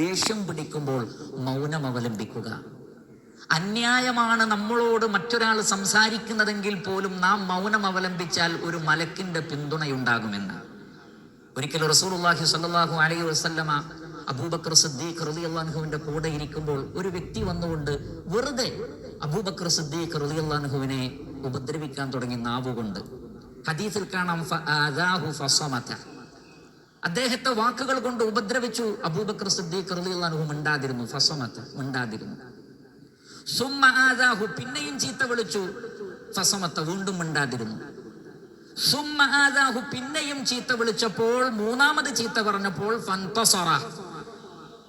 ദേഷ്യം പിടിക്കുമ്പോൾ മൗനം അവലംബിക്കുക. അന്യായമാണ് നമ്മളോട് മറ്റൊരാൾ സംസാരിക്കുന്നതെങ്കിൽ പോലും നാം മൗനം അവലംബിച്ചാൽ ഒരു മലക്കിന്റെ പിന്തുണയുണ്ടാകുമെന്ന്. ഒരിക്കൽ റസൂർഹി സ്വല്ലല്ലാഹു അലൈഹി വസല്ലമ അബൂബക്കർ സിദ്ദീഖ് റളിയല്ലാഹുവിന്റെ കൂടെ ഇരിക്കുമ്പോൾ ഒരു വ്യക്തി വന്നുകൊണ്ട് വെറുതെ അബൂബക്കർ സിദ്ദീഖ് അള്ളാഹുവിനെ ഉപദ്രവിക്കാൻ തുടങ്ങി നാവുകൊണ്ട്. ഹദീസിൽ കാണാം അദ്ദേഹത്തെ വാക്കുകൾ കൊണ്ട് ഉപദ്രവിച്ചു അബൂബക്കർ സിദ്ദീഖ് റളിയല്ലാഹു മിണ്ടാതിരുന്നു ഫസമത്ത് മിണ്ടാതിരുന്നു. സുമ്മ ആദാഹു പിന്നെയും ചീത്ത വിളിച്ചു ഫസമത്ത് വീണ്ടും മിണ്ടാതിരുന്നു. സുമ്മ ആദാഹു പിന്നെയും ചീത്ത വിളിച്ചപ്പോൾ മൂന്നാമത് ചീത്ത പറഞ്ഞപ്പോൾ ഫന്തസറ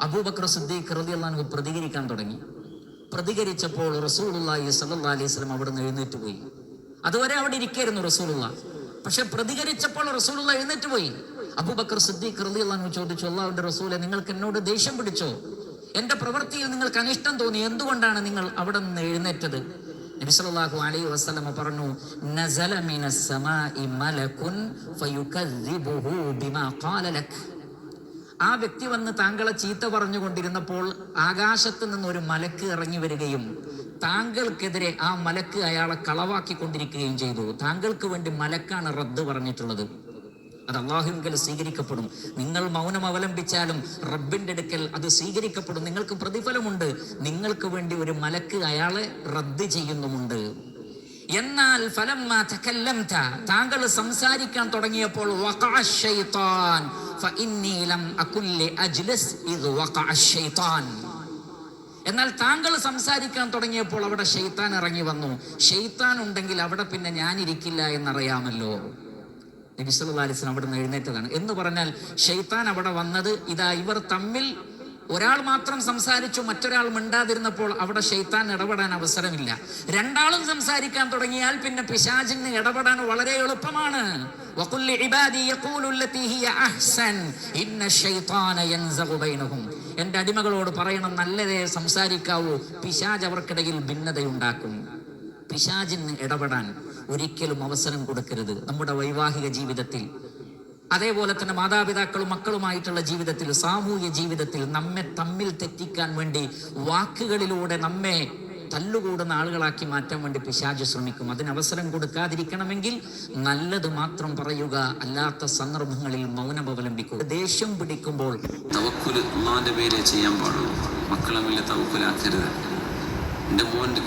അബൂബക്കർ സിദ്ദീഖ് റളിയല്ലാഹു പ്രതികരിക്കാൻ തുടങ്ങി. പ്രതികരിച്ചപ്പോൾ റസൂലുള്ളാഹി സ്വല്ലല്ലാഹി അലൈഹി വസല്ലം അവിടെ നിന്ന് എഴുന്നേറ്റ് പോയി. അതുവരെ അവിടെ ഇരിക്കായിരുന്നു റസൂലുള്ള പക്ഷെ പ്രതികരിച്ചപ്പോൾ റസൂലുള്ള എഴുന്നേറ്റ് പോയി. അബൂബക്കർ സിദ്ദീഖ് റളിയല്ലാഹു ചോദിച്ചു അള്ളാഹുവിന്റെ റസൂലെ നിങ്ങൾക്ക് എന്നോട് ദേഷ്യം പിടിച്ചോ? എന്റെ പ്രവൃത്തിയിൽ നിങ്ങൾക്ക് അനിഷ്ടം തോന്നി എന്തുകൊണ്ടാണ് നിങ്ങൾ അവിടെ നിന്ന് എഴുന്നേറ്റത്? സല്ലല്ലാഹു അലൈഹി വസല്ലം പറഞ്ഞു നസല മലകുൻ ബിമാ ഖാല ലക്. ആ വ്യക്തി വന്ന് താങ്കളെ ചീത്ത പറഞ്ഞുകൊണ്ടിരുന്നപ്പോൾ ആകാശത്ത് നിന്ന് ഒരു മലക്ക് ഇറങ്ങി വരികയും താങ്കൾക്കെതിരെ ആ മലക്ക് അയാളെ കളവാക്കിക്കൊണ്ടിരിക്കുകയും ചെയ്തു. താങ്കൾക്ക് വേണ്ടി മലക്കാണ് റദ്ദ് പറഞ്ഞിട്ടുള്ളത്. അത് അള്ളാഹുവിൽ സ്വീകരിക്കപ്പെടും. നിങ്ങൾ മൗനം അവലംബിച്ചാലും റബ്ബിന്റെ അടുക്കൽ അത് സ്വീകരിക്കപ്പെടും. നിങ്ങൾക്ക് പ്രതിഫലമുണ്ട്. നിങ്ങൾക്ക് വേണ്ടി ഒരു മലക്ക് അയാളെ റദ്ദ് ചെയ്യുന്നുമുണ്ട്. എന്നാൽ ഫലം താങ്കൾ സംസാരിക്കാൻ തുടങ്ങിയപ്പോൾ എന്നാൽ താങ്കൾ സംസാരിക്കാൻ തുടങ്ങിയപ്പോൾ അവിടെ ഷെയ്ത്താൻ ഇറങ്ങി വന്നു. ഷെയ്ത്താൻ ഉണ്ടെങ്കിൽ അവിടെ പിന്നെ ഞാനിരിക്കില്ല എന്നറിയാമല്ലോ. നബിസ്വല്ലാസ്ലം അവിടെ നിന്ന് എഴുന്നേറ്റതാണ്. എന്ന് പറഞ്ഞാൽ ഷെയ്ത്താൻ അവിടെ വന്നത് ഇതാ ഇവർ തമ്മിൽ ഒരാൾ മാത്രം സംസാരിച്ചു മറ്റൊരാൾ മിണ്ടാതിരുന്നപ്പോൾ അവിടെ ഷെയ്ത്താൻ ഇടപെടാൻ അവസരമില്ല. രണ്ടാളും സംസാരിക്കാൻ തുടങ്ങിയാൽ പിന്നെ പിശാചിന് ഇടപെടാൻ വളരെ എളുപ്പമാണ്. എന്റെ അടിമകളോട് പറയണം നല്ലതേ സംസാരിക്കാവൂ. പിശാജ് അവർക്കിടയിൽ ഭിന്നതയുണ്ടാക്കും. പിശാചിന് ഇടപെടാൻ ഒരിക്കലും അവസരം കൊടുക്കരുത് നമ്മുടെ വൈവാഹിക ജീവിതത്തിൽ. അതേപോലെ തന്നെ മാതാപിതാക്കളും മക്കളുമായിട്ടുള്ള ജീവിതത്തിൽ സാമൂഹ്യ ജീവിതത്തിൽ നമ്മെ തമ്മിൽ തെറ്റിക്കാൻ വേണ്ടി വാക്കുകളിലൂടെ നമ്മെ തല്ലുകൂടുന്ന ആളുകളാക്കി മാറ്റാൻ വേണ്ടി പിശാജ് ശ്രമിക്കും. അതിന് അവസരം കൊടുക്കാതിരിക്കണമെങ്കിൽ നല്ലത് മാത്രം പറയുക അല്ലാത്ത സന്ദർഭങ്ങളിൽ മൗനം അവലംബിക്കുക. ദേഷ്യം പിടിക്കുമ്പോൾ പേരെ ചെയ്യാൻ പാടുള്ളൂ. മക്കളെ തവക്കുലാക്കരുത്. എന്റെ മോന്റെ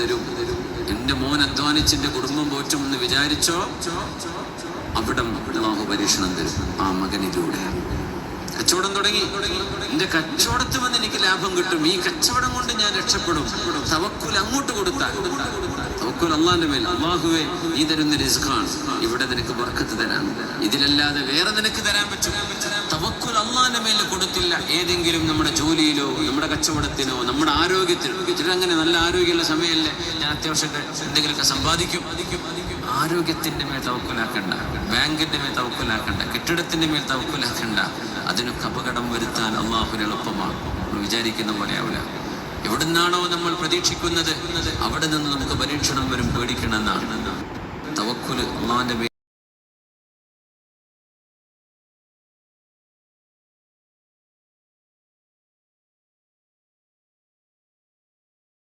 തരും. എന്റെ മോൻ അധ്വാനിച്ച് എന്റെ കുടുംബം പോറ്റുമെന്ന് വിചാരിച്ചോ? അവിടം അള്ളാഹു പരീക്ഷണം തരും ആ മകനിലൂടെ. കച്ചവടം തുടങ്ങി. എന്റെ കച്ചവടത്തിൽ വന്ന് എനിക്ക് ലാഭം കിട്ടും. ഈ കച്ചവടം കൊണ്ട് ഞാൻ രക്ഷപ്പെടും. തവക്കുൽ അങ്ങോട്ട് കൊടുത്താൽ. തവക്കുൽ അള്ളാന്റെ മേൽ അള്ളാഹുവെ നീ തരുന്ന റിസ്ഖാണ് ഇവിടെ നിനക്ക് വർക്കത്ത് തരാം. ഇതിലല്ലാതെ വേറെ നിനക്ക് തരാൻ പറ്റും. കൊടുത്തില്ല. ഏതെങ്കിലും നമ്മുടെ ജോലിയിലോ നമ്മുടെ കച്ചവടത്തിനോ നമ്മുടെ ആരോഗ്യത്തിനോ. ചിലങ്ങനെ നല്ല ആരോഗ്യമുള്ള സമയമല്ലേ? ഞാൻ അത്യാവശ്യം എന്തെങ്കിലുമൊക്കെ സമ്പാദിക്കും. ആരോഗ്യത്തിന്റെ മേൽ തവക്കുലാക്കണ്ട. ബാങ്കിന്റെ മേൽ തവക്കുലാക്കണ്ട. കെട്ടിടത്തിന്റെ മേൽ തവക്കുലാക്കണ്ട. അതിനൊക്കെ അപകടം വരുത്താൻ അള്ളാഹുന് എളുപ്പമാണ്. നമ്മൾ വിചാരിക്കുന്ന പോലെ ആവില്ല എവിടുന്നാണോ നമ്മൾ പ്രതീക്ഷിക്കുന്നത്? അവിടെ നിന്ന് നമുക്ക് പരീക്ഷണം വരും പേടിക്കണമെന്നാണ്. തവക്കുൽ അള്ളാഹിന്റെ